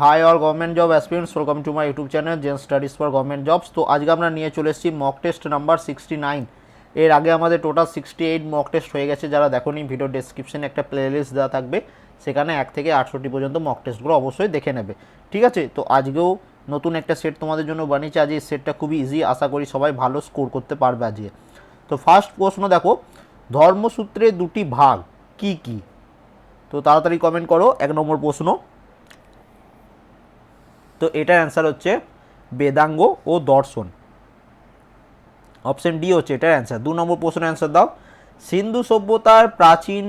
Hi all government job aspirants welcome to my YouTube channel Zen studies for government jobs তো আজকে আমরা নিয়ে চলে এসেছি mock test number sixty nine এর আগে আমাদের total sixty eight mock test হয়ে গেছে, যারা দেখোনি ভিডিও ডেসক্রিপশনে একটা প্লেলিস্ট দেওয়া থাকবে, সেখানে এক থেকে আটষট্টি পর্যন্ত মক টেস্টগুলো অবশ্যই দেখে নেবে। ঠিক আছে? তো আজকেও নতুন একটা সেট তোমাদের জন্য বানিয়েছে, আজ এই সেটটা খুবই ইজি আশা করি সবাই ভালো স্কোর করতে পারবে আজকে তো ফার্স্ট প্রশ্ন দেখো ধর্মসূত্রের দুটি ভাগ কি কি? তো তাড়াতাড়ি কমেন্ট করো, এক নম্বর প্রশ্ন তো এটার অ্যান্সার হচ্ছে বেদাঙ্গ ও দর্শন। অপশন ডি হচ্ছে এটার অ্যান্সার দু নম্বর প্রশ্নের অ্যান্সার দাও। সিন্ধু সভ্যতার প্রাচীন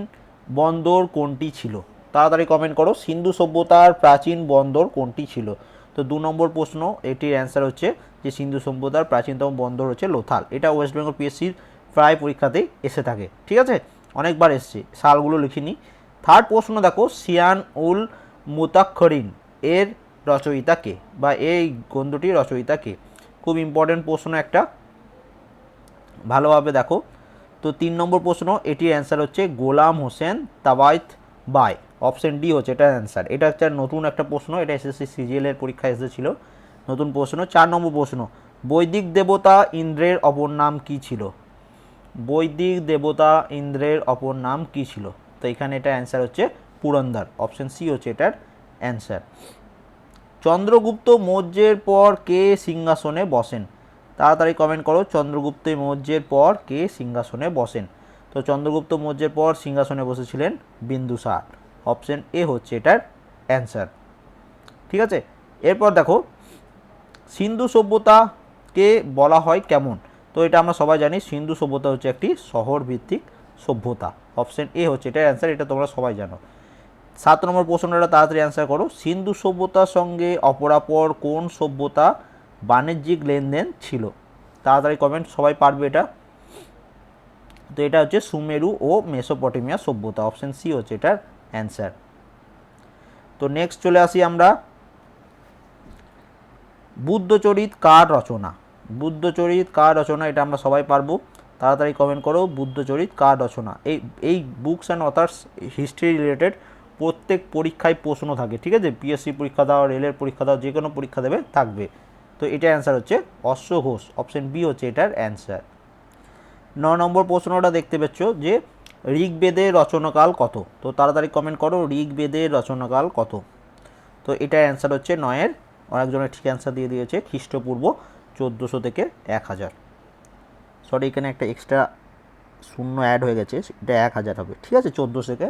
বন্দর কোনটি ছিল? তাড়াতাড়ি কমেন্ট করো। সিন্ধু সভ্যতার প্রাচীন বন্দর কোনটি ছিল? তো দু নম্বর প্রশ্ন, এটির অ্যান্সার হচ্ছে যে সিন্ধু সভ্যতার প্রাচীনতম বন্দর হচ্ছে লোথাল। এটা ওয়েস্ট বেঙ্গল পিএসসির প্রায় পরীক্ষাতেই এসে থাকে। ঠিক আছে? অনেকবার এসছে। সালগুলো লিখিনি। থার্ড প্রশ্ন দেখো, সিয়ান উল মুতাক্ষরিন এর রচয়িতা কে বা এই গ্রন্থটির রচয়িতা কে খুব ইম্পর্টেন্ট প্রশ্ন একটা। ভালোভাবে দেখো। তো তিন নম্বর প্রশ্ন, এটির অ্যান্সার হচ্ছে গোলাম Hossain Tabatabai. Option D হচ্ছে এটার অ্যান্সার এটা একটা নতুন একটা প্রশ্ন, এটা এসএসসি সিজিএল এর পরীক্ষা এসেছিল। নতুন প্রশ্ন। চার নম্বর প্রশ্ন, বৈদিক দেবতা ইন্দ্রের অপর নাম কী ছিল? বৈদিক দেবতা ইন্দ্রের অপর নাম কী ছিল? তো এখানে এটা অ্যান্সার হচ্ছে পুরন্দর। অপশন সি হচ্ছে এটার অ্যান্সার চন্দ্রগুপ্ত মৌর্যের পর কে সিংহাসনে বসেন? তাড়াতাড়ি কমেন্ট করো, চন্দ্রগুপ্ত মৌর্যের পর কে সিংহাসনে বসেন? তো চন্দ্রগুপ্ত মৌর্যের পর সিংহাসনে বসেছিলেন বিন্দুসার। অপশন এ হচ্ছে এটার অ্যান্সার ঠিক আছে? এরপর দেখো, সিন্ধু সভ্যতাকে বলা হয় কেমন? তো এটা আমরা সবাই জানি, সিন্ধু সভ্যতা হচ্ছে একটি শহর ভিত্তিক সভ্যতা। অপশন এ হচ্ছে এটার অ্যান্সার এটা তোমরা সবাই জানো। সাত নম্বর প্রশ্নটা তাড়াতাড়ি অ্যান্সার করো। সিন্ধু সভ্যতার সঙ্গে অপরাপর কোন সভ্যতা বাণিজ্যিক লেনদেন ছিল? তাড়াতাড়ি কমেন্ট সবাই পারবে এটা। তো এটা হচ্ছে সুমেরু ও মেসোপটেমিয়া সভ্যতা অপশন সি হচ্ছে এটার অ্যান্সার তো নেক্সট চলে আসি আমরা। বুদ্ধচরিত কার রচনা? বুদ্ধচরিত কার রচনা, এটা আমরা সবাই পারব। তাড়াতাড়ি কমেন্ট করো, বুদ্ধচরিত কার রচনা? এই এই books and authors history related প্রত্যেক পরীক্ষায় প্রশ্ন থাকে, ঠিক আছে? পিএসসি পরীক্ষা দাও, রেলের পরীক্ষা দাও, যে কোনো পরীক্ষা দেবে, থাকবে। তো এটার অ্যান্সার হচ্ছে অশ্ব ঘোষ অপশন বি হচ্ছে এটার অ্যান্সার ন নম্বর প্রশ্নটা দেখতে পাচ্ছ যে, ঋগ্বেদের রচনাকাল কত? তো তাড়াতাড়ি কমেন্ট করো, ঋগ্বেদের রচনাকাল কত? তো এটার অ্যান্সার হচ্ছে নয়ের, অনেকজনের ঠিক অ্যান্সার দিয়ে দিয়েছে, খ্রিস্টপূর্ব চোদ্দোশো থেকে এক হাজার। সরি এখানে একটা এক্সট্রা শূন্য অ্যাড হয়ে গেছে, এটা এক হাজার হবে। ঠিক আছে? চোদ্দোশো থেকে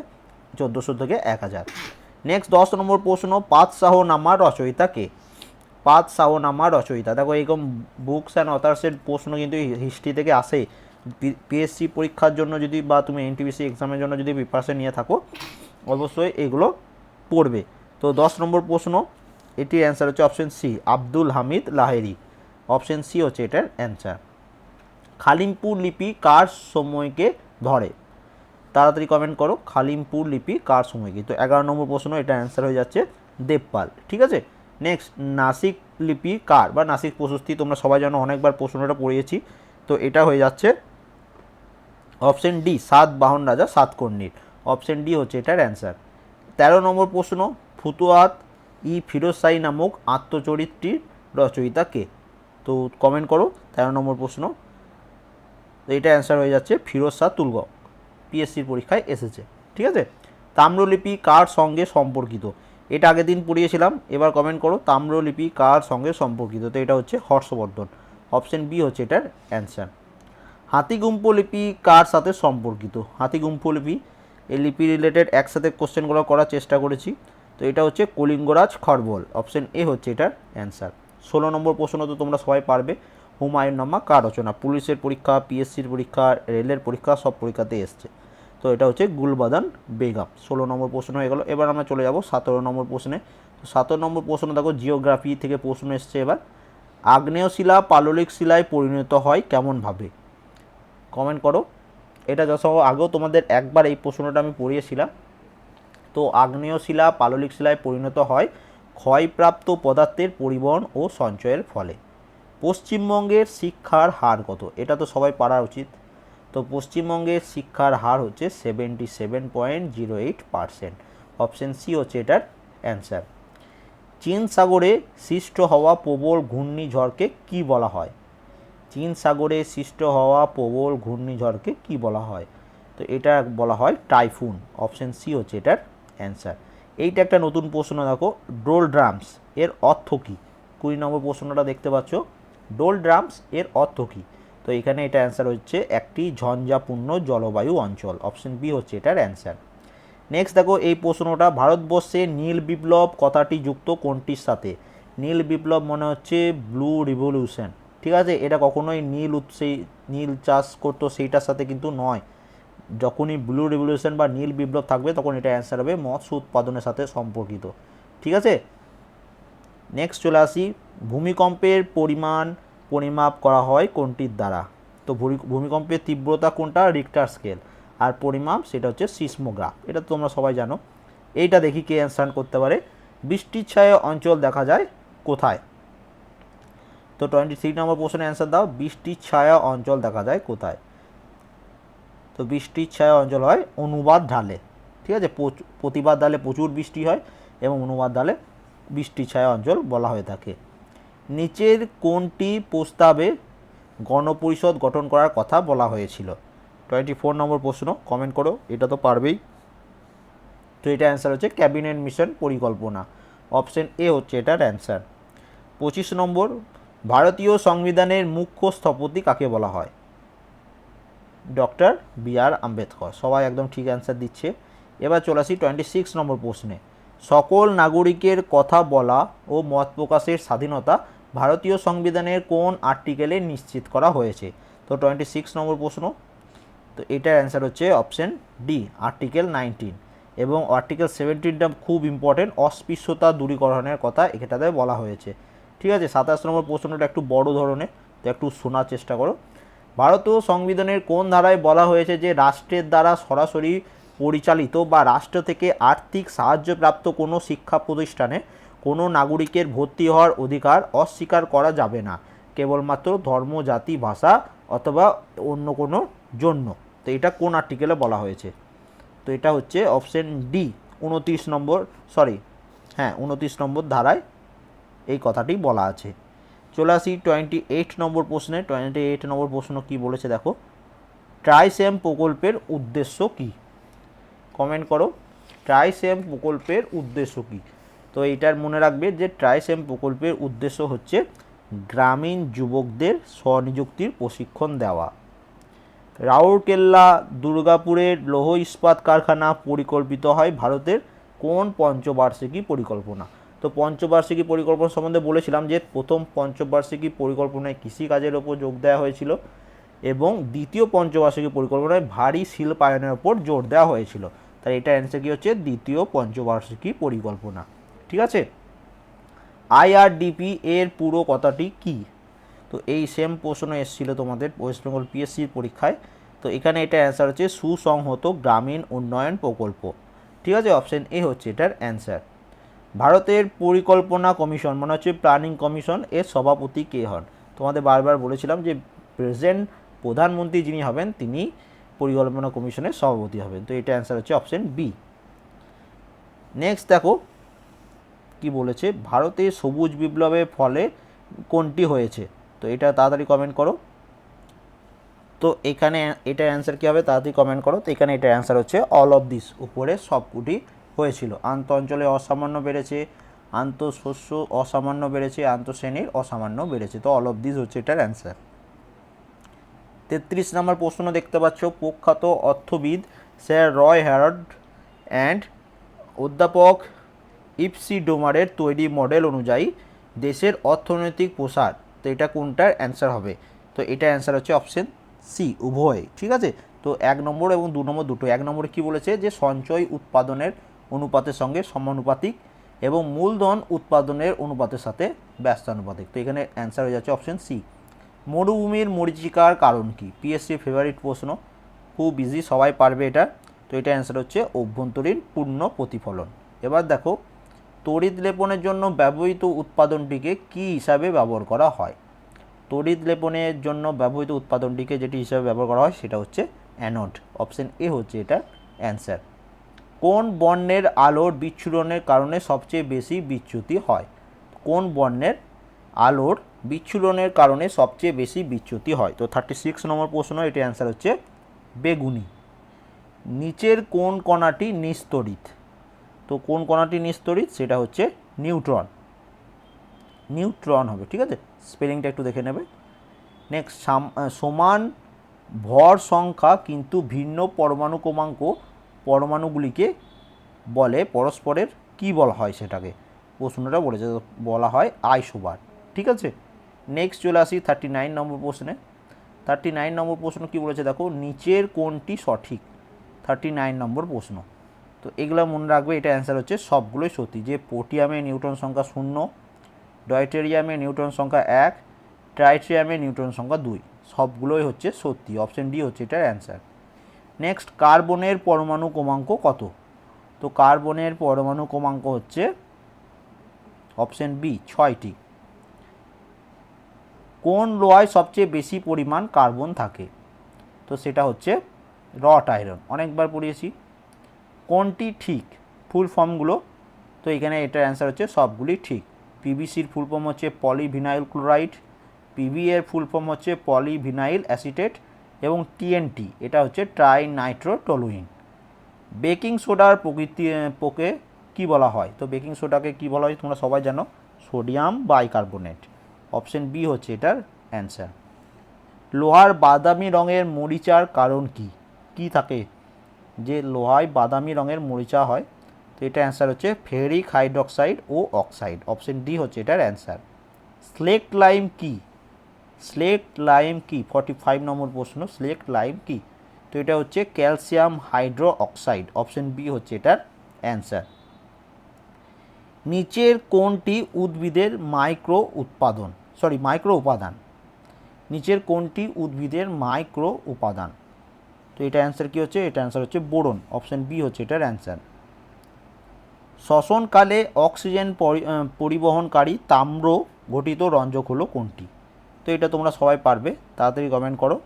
চোদ্দোশো থেকে এক হাজার। নেক্সট দশ নম্বর প্রশ্ন, পাঁচ শাহ নামার রচয়িতা কে পাঁচ শাহ নামার রচয়িতা। দেখো এরকম বুকস অ্যান্ড অথার্সের প্রশ্ন কিন্তু হিস্ট্রি থেকে আসে। পিএসসি পরীক্ষার জন্য যদি বা তুমি এনটিপিসি এক্সামের জন্য যদি প্রিপারেশন নিয়ে থাকো, অবশ্যই এগুলো পড়বে। তো দশ নম্বর প্রশ্ন, এটির অ্যান্সার হচ্ছে option C Abdul Hamid Lahori. Option C হচ্ছে এটার অ্যান্সার খালিমপুর লিপি কার সময়কে ধরে? তাড়াতাড়ি কমেন্ট করো, খালিমপুর লিপি কার সময়কে তো এগারো নম্বর প্রশ্ন, এটা অ্যান্সার হয়ে যাচ্ছে দেবপাল, ঠিক আছে? নেক্সট নাসিক লিপি কার? বা নাসিক প্রশস্তি, তোমরা সবাই জানো, অনেকবার প্রশ্নটা পড়িয়েছি। তো এটা হয়ে যাচ্ছে অপশন ডি সাত বাহন রাজা সাতকর্ণীর অপশন ডি হচ্ছে এটার অ্যান্সার তেরো নম্বর প্রশ্ন, ফুতুয়াত ই শাহী নামক আত্মচরিত্রটির রচয়িতা কে? তো কমেন্ট করো, তেরো নম্বর প্রশ্ন, তো এটা অ্যান্সার হয়ে যাচ্ছে ফিরোজ শাহ তুলগক পিএসসির পরীক্ষায় এসেছে, ঠিক আছে? তাম্রলিপি কার সঙ্গে সম্পর্কিত? এটা আগের দিন পড়িয়েছিলাম, এবার কমেন্ট করো, তাম্রলিপি কার সঙ্গে সম্পর্কিত? তো এটা হচ্ছে হর্ষবর্ধন। অপশন বি হচ্ছে এটার অ্যান্সার হাতিগুম্ফ লিপি কার সাথে সম্পর্কিত? হাতিগুম্ফ লিপি এই লিপি রিলেটেড একসাথে কোশ্চেনগুলো করার চেষ্টা করেছি। তো এটা হচ্ছে কলিঙ্গরাজ খরবল অপশন এ হচ্ছে এটার অ্যান্সার ষোলো নম্বর প্রশ্ন তো তোমরা সবাই পারবে। হুমায়ুন নামা কার রচনা? পুলিশের পরীক্ষা পিএসসির পরীক্ষা, রেলের পরীক্ষা, সব পরীক্ষাতে এসছে। তো এটা হচ্ছে গুলবাদান বেগম। ষোলো নম্বর প্রশ্ন হয়ে গেল। এবার আমরা চলে যাব সতেরো নম্বর প্রশ্নে। তো সতেরো নম্বর প্রশ্ন দেখো জিওগ্রাফি থেকে প্রশ্ন এসছে এবার। আগ্নেয় শিলা পাললিক শিলায় পরিণত হয় কেমনভাবে? কমেন্ট করো। এটা যত আগেও তোমাদের একবার এই প্রশ্নটা আমি পড়িয়েছিলাম। তো আগ্নেয় শিলা পাললিক শিলায় পরিণত হয় ক্ষয়প্রাপ্ত পদার্থের পরিবহন ও সঞ্চয়ের ফলে। পশ্চিমবঙ্গের শিক্ষার হার কত? এটা তো সবাই পারা উচিত। তো পশ্চিমবঙ্গের শিক্ষার হার হচ্ছে seventy seven point zero eight percent option C হচ্ছে এটার অ্যান্সার চীন সাগরে সৃষ্ট হওয়া প্রবল ঘূর্ণিঝড়কে কি বলা হয়? চীন সাগরে সৃষ্ট হওয়া প্রবল ঘূর্ণিঝড়কে কি বলা হয়? তো এটা বলা হয় টাইফুন। অপশন সি হচ্ছে এটার অ্যান্সার এইটা একটা নতুন প্রশ্ন, দেখো। ডোল ড্রামস এর অর্থ কী? কুড়ি নম্বর প্রশ্নটা দেখতে পাচ্ছ। ডোল ড্রামস এর অর্থ কী? তো এখানে এটা অ্যান্সার হচ্ছে একটি ঝঞ্ঝাপূর্ণ জলবায়ু অঞ্চল। অপশন বি হচ্ছে এটার অ্যান্সার নেক্সট দেখো, এই প্রশ্নটা, ভারতবর্ষে নীল বিপ্লব কথাটি যুক্ত কোনটির সাথে? নীল বিপ্লব মনে হচ্ছে ব্লু রিভলিউশন ঠিক আছে? এটা কখনোই নীল উৎসে, নীল চাষ করতো সেইটার সাথে কিন্তু নয়। যখনই ব্লু রিভলিউশন বা নীল বিপ্লব থাকবে, তখন এটা অ্যান্সার হবে মৎস্য উৎপাদনের সাথে সম্পর্কিত। ঠিক আছে? নেক্সট চলে আসি, ভূমিকম্পের পরিমাণ পরিমাপ করা হয় কোনটির দ্বারা। তো ভূমি- ভূমিকম্পের তীব্রতা কোনটা? রিক্টার স্কেল আর পরিমাপ সেটা হচ্ছে সিসমোগ্রাফ এটা তোমরা সবাই জানো। এইটা দেখি কে অ্যান্সার করতে পারে। বৃষ্টির ছায়া অঞ্চল দেখা যায় কোথায়? তো টোয়েন্টি থ্রি নম্বর প্রশ্নের অ্যান্সার দাও। বৃষ্টির ছায়া অঞ্চল দেখা যায় কোথায়? তো বৃষ্টির ছায়া অঞ্চল হয় অনুবাদ ঢালে। ঠিক আছে? প্রতিবাদ ঢালে প্রচুর বৃষ্টি হয় এবং অনুবাদ ঢালে বৃষ্টির ছায়া অঞ্চল বলা হয়ে থাকে। নিচের কোনটি প্রস্তাবে গণপরিষদ গঠন করার কথা বলা হয়েছিল? টোয়েন্টি ফোর নম্বর প্রশ্ন কমেন্ট করো, এটা তো পারবেই। তো এটা অ্যান্সার হচ্ছে ক্যাবিনেট মিশন পরিকল্পনা। অপশন এ হচ্ছে এটার অ্যান্সার পঁচিশ নম্বর, ভারতীয় সংবিধানের মুখ্য স্থপতি কাকে বলা হয়? Doctor B R Ambedkar. সবাই একদম ঠিক অ্যান্সার দিচ্ছে। এবার চলে আসি টোয়েন্টি সিক্স নম্বর প্রশ্নে। সকল নাগরিকের কথা বলা ও মত প্রকাশের স্বাধীনতা ভারতীয় সংবিধানের কোন আর্টিকেলে নিশ্চিত করা হয়েছে? তো টোয়েন্টি সিক্স নম্বর প্রশ্ন। তো এটার অ্যান্সার হচ্ছে অপশন ডি আর্টিকেল নাইনটিন এবং আর্টিকেল সেভেন্টিনটা খুব ইম্পর্টেন্ট অস্পৃশ্যতা দূরীকরণের কথা এটাতে বলা হয়েছে। ঠিক আছে, সাতাশ নম্বর প্রশ্নটা একটু বড় ধরনের, তো একটু শোনার চেষ্টা করো। ভারতীয় সংবিধানের কোন ধারায় বলা হয়েছে যে রাষ্ট্রের দ্বারা সরাসরি পরিচালিত বা রাষ্ট্র থেকে আর্থিক সাহায্যপ্রাপ্ত কোনো শিক্ষা প্রতিষ্ঠানে কোনো নাগরিকের ভর্তি হওয়ার অধিকার অস্বীকার করা যাবে না, কেবলমাত্র ধর্ম, জাতি, ভাষা অথবা অন্য কোনো জন্য। তো এটা কোন আর্টিকেলে বলা হয়েছে? তো এটা হচ্ছে অপশন ডি উনত্রিশ নম্বর সরি হ্যাঁ উনত্রিশ নম্বর ধারায় এই কথাটি বলা আছে। চলে আসি টোয়েন্টি এইট নম্বর প্রশ্নে। টোয়েন্টি এইট নম্বর প্রশ্ন কি বলেছে দেখো? ট্রাইসেম প্রকল্পের উদ্দেশ্য কি? কমেন্ট করো। ট্রাইসেম প্রকল্পের উদ্দেশ্য কি? তো এইটার মনে রাখবে যে ট্রাইসেম প্রকল্পের উদ্দেশ্য হচ্ছে গ্রামীণ যুবকদের স্বনিযুক্তির প্রশিক্ষণ দেওয়া। রাউরকেল্লা, দুর্গাপুরের লৌহ ইস্পাত কারখানা পরিকল্পিত হয় ভারতের কোন পঞ্চবার্ষিকী পরিকল্পনা? তো পঞ্চবার্ষিকী পরিকল্পনা সম্বন্ধে বলেছিলাম যে প্রথম পঞ্চবার্ষিকী পরিকল্পনায় কৃষিকাজের ওপর যোগ দেওয়া হয়েছিল এবং দ্বিতীয় পঞ্চবার্ষিকী পরিকল্পনায় ভারী শিল্পায়নের ওপর জোর দেওয়া হয়েছিল। তাই এটা অ্যান্সার কী হচ্ছে? দ্বিতীয় পঞ্চবার্ষিকী পরিকল্পনা। ঠিক আছে? আইআরডিপি এর পুরো কথাটি কি? তো এই সেম প্রশ্ন এসেছিল তোমাদের ওয়েস্ট বেঙ্গল পিএসসির পরীক্ষায়। তো এখানে এটা অ্যান্সার হচ্ছে সুসংহত গ্রামীণ উন্নয়ন প্রকল্প। ঠিক আছে? অপশন এ হচ্ছে এটার অ্যান্সার ভারতের পরিকল্পনা কমিশন মানে হচ্ছে প্ল্যানিং কমিশন, এর সভাপতি কে হন? তোমাদের বারবার বলেছিলাম যে প্রেজেন্ট প্রধানমন্ত্রী যিনি হবেন, তিনি পরিকল্পনা কমিশনের সভাপতি হবেন। তো এটা অ্যান্সার হচ্ছে অপশন বি নেক্সট দেখো কি বলেছে? ভারতে সবুজ বিপ্লবের ফলে কোনটি হয়েছে? তো এটা তাড়াতাড়ি কমেন্ট করো। তো এখানে এটার অ্যান্সার কী হবে? তাড়াতাড়ি কমেন্ট করো। তো এখানে এটার অ্যান্সার হচ্ছে অল অফ দিস উপরে সবকুটি হয়েছিল। আন্ত অঞ্চলে অসামান্য বেড়েছে, আন্ত শস্য অসামান্য বেড়েছে, আন্ত শ্রেণির অসামান্য বেড়েছে। তো অল অফ দিস হচ্ছে এটার অ্যান্সার তেত্রিশ নম্বর প্রশ্ন দেখতে পাচ্ছ, প্রখ্যাত অর্থবিদ স্যার রয় হ্যারড অ্যান্ড অধ্যাপক ইপসি ডোমারের তৈরি মডেল অনুযায়ী দেশের অর্থনৈতিক প্রসার। তো এটা কোনটার অ্যান্সার হবে? তো এটা অ্যান্সার হচ্ছে অপশন সি, উভয়, ঠিক আছে? তো এক নম্বর এবং দু নম্বর দুটো। এক নম্বরে কি বলেছে যে সঞ্চয় উৎপাদনের অনুপাতের সঙ্গে সমানুপাতিক এবং মূলধন উৎপাদনের অনুপাতের সাথে ব্যস্তানুপাতিক। তো এখানে অ্যান্সার হয়ে যাচ্ছে অপশন সি। মরুভূমির মরিচিকার কারণ কি? পিএসসি ফেভারিট প্রশ্ন। খুব ইজি সবাই পারবে এটা। তো এটা অ্যান্সার হচ্ছে অভ্যন্তরীণ পূর্ণ প্রতিফলন। এবার দেখো তড়িৎ লেপনের জন্য ব্যবহৃত উৎপাদনটিকে কি হিসাবে ব্যবহার করা হয়? তড়িৎ লেপনের জন্য ব্যবহৃত উৎপাদনটিকে যেটি হিসাবে ব্যবহার করা হয় সেটা হচ্ছে অ্যানোড। অপশন এ হচ্ছে এটা অ্যান্সার। কোন বর্ণের আলোর বিচ্ছুরণের কারণে সবচেয়ে বেশি বিচ্যুতি হয়? কোন বর্ণের আলোর বিচ্ছুরণের কারণে সবচেয়ে বেশি বিচ্যুতি হয়? তো থার্টি সিক্স নম্বর প্রশ্ন এটি অ্যান্সার হচ্ছে বেগুনি। নিচের কোন কণাটি নিস্তরিত তো কোন কণাটি নিস্তরিত? সেটা হচ্ছে নিউট্রন। নিউট্রন হবে, ঠিক আছে? স্পেলিংটা একটু দেখে নেবে। নেক্সট সমান ভর সংখ্যা কিন্তু ভিন্ন পরমাণু ক্রমাঙ্ক পরমাণুগুলিকে বলে, পরস্পরের কি বলা হয় সেটাকে? প্রশ্নটা বলেছে, বলা হয় আইসোবার ঠিক আছে? নেক্সট চলে আসি থার্টি নাইন নম্বর প্রশ্নে। থার্টি নাইন নম্বর প্রশ্ন কী বলেছে দেখো? নিচের কোনটি সঠিক। থার্টি নাইন নম্বর প্রশ্ন। তো এগুলো মনে রাখবে, এটা অ্যান্সার হচ্ছে সবগুলোই সত্যি। যে পোটিয়ামে নিউট্রন সংখ্যা শূন্য, ডয়টেরিয়ামে নিউট্রন সংখ্যা এক, ট্রাইট্রিয়ামে নিউট্রন সংখ্যা দুই, সবগুলোই হচ্ছে সত্যি। অপশন ডি হচ্ছে এটার অ্যান্সার নেক্সট কার্বনের পরমাণু ক্রমাঙ্ক কত? তো কার্বনের পরমাণু ক্রমাঙ্ক হচ্ছে অপশন বি ছয়টি। কোন লোহায় সবচেয়ে বেশি পরিমাণ কার্বন থাকে? তো সেটা হচ্ছে রট আয়রন। অনেকবার পড়িয়েছি। কোনটি ঠিক? ফুল ফর্মগুলো। তো এখানে এটার অ্যান্সার হচ্ছে সবগুলি ঠিক। পিভিসির ফুল ফর্ম হচ্ছে পলিভিনাইল ক্লোরাইড পিভি এর ফুল ফর্ম হচ্ছে পলিভিনাইল অ্যাসিটেট এবং টিএনটি, এটা হচ্ছে ট্রাই নাইট্রোটলুইন বেকিং সোডার প্রকৃতি পোকে কি বলা হয়? তো বেকিং সোডাকে কি বলা হয় তোমরা সবাই জানো? Sodium bicarbonate. অপশন বি হচ্ছে এটার অ্যান্সার। লোহার বাদামি রঙের মরিচার কারণ কি? কি থাকে? যে লোহায় বাদামি রঙের মরিচা হয়, তো এটা অ্যান্সার হচ্ছে ফেরিক হাইড্রক্সাইড ও অক্সাইড। অপশন ডি হচ্ছে এটার অ্যান্সার স্লেক্ট লাইম কি? স্লেক্ট লাইম কি? ফর্টি ফাইভ নম্বর প্রশ্ন স্লেক্ট লাইম কি? তো এটা হচ্ছে calcium hydro oxide option B হচ্ছে এটার অ্যান্সার নিচের কোনটি উদ্ভিদের মাইক্রো উৎপাদন? সরি মাইক্রো উপাদান। নিচের কোনটি উদ্ভিদের মাইক্রো উপাদান? তো এটা অ্যান্সার কী হচ্ছে? এটা অ্যান্সার হচ্ছে বোরন। অপশন বি হচ্ছে এটার অ্যান্সার শ্বসনকালে অক্সিজেন পরিবহনকারী তাম্র ঘটিত রঞ্জক হলো কোনটি? তো এটা তোমরা সবাই পারবে, তাড়াতাড়ি কমেন্ট করো।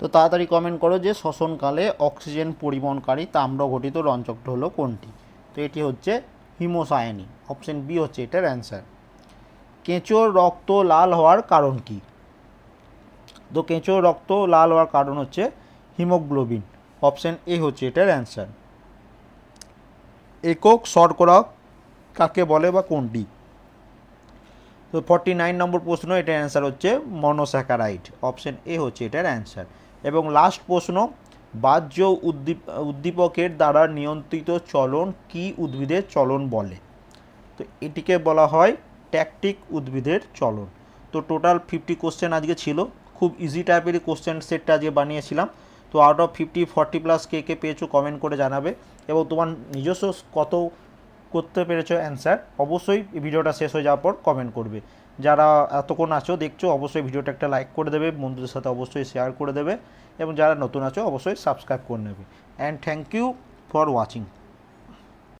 তো তাড়াতাড়ি কমেন্ট করো যে শ্বসনকালে অক্সিজেন পরিবহনকারী তাম্র ঘটিত রঞ্জকটা হলো কোনটি? তো এটি হচ্ছে হিমোসায়ানি। অপশন বি হচ্ছে এটার অ্যান্সার কেঁচোর রক্ত লাল হওয়ার কারণ কি? তো কেঁচোর রক্ত লাল হওয়ার কারণ হচ্ছে হিমোগ্লোবিন। অপশান এ হচ্ছে এটার অ্যান্সার। একক শর্করা কাকে বলে বা কোনটি তো ফর্টি নাইন নম্বর প্রশ্ন, এটার অ্যান্সার হচ্ছে মনোস্যাকারাইড। অপশান এ হচ্ছে এটার অ্যান্সার। এবং লাস্ট প্রশ্ন, বাহ্য উদ্দীপ, উদ্দীপকের দ্বারা নিয়ন্ত্রিত চলন কি উদ্ভিদের চলন বলে? তো এটিকে বলা হয় ট্যাকটিক উদ্ভিদের চলন। তো টোটাল ফিফটি কোশ্চেন আজকে ছিল। খুব ইজি টাইপেরই কোশ্চেন সেটটা আজকে বানিয়েছিলাম। তো out of fifty forty plus কে কে পেয়েছ কমেন্ট করে জানাবে। এবং তোমার নিজস্ব কত করতে পেরেছ অ্যান্সার অবশ্যই ভিডিওটা শেষ হয়ে যাওয়ার পর কমেন্ট করবে। যারা এতক্ষণ আছো, দেখছ, অবশ্যই ভিডিওটা একটা লাইক করে দেবে। বন্ধুদের সাথে অবশ্যই শেয়ার করে দেবে। এবং যারা নতুন আছো, অবশ্যই সাবস্ক্রাইব করে নেবে। And thank you for watching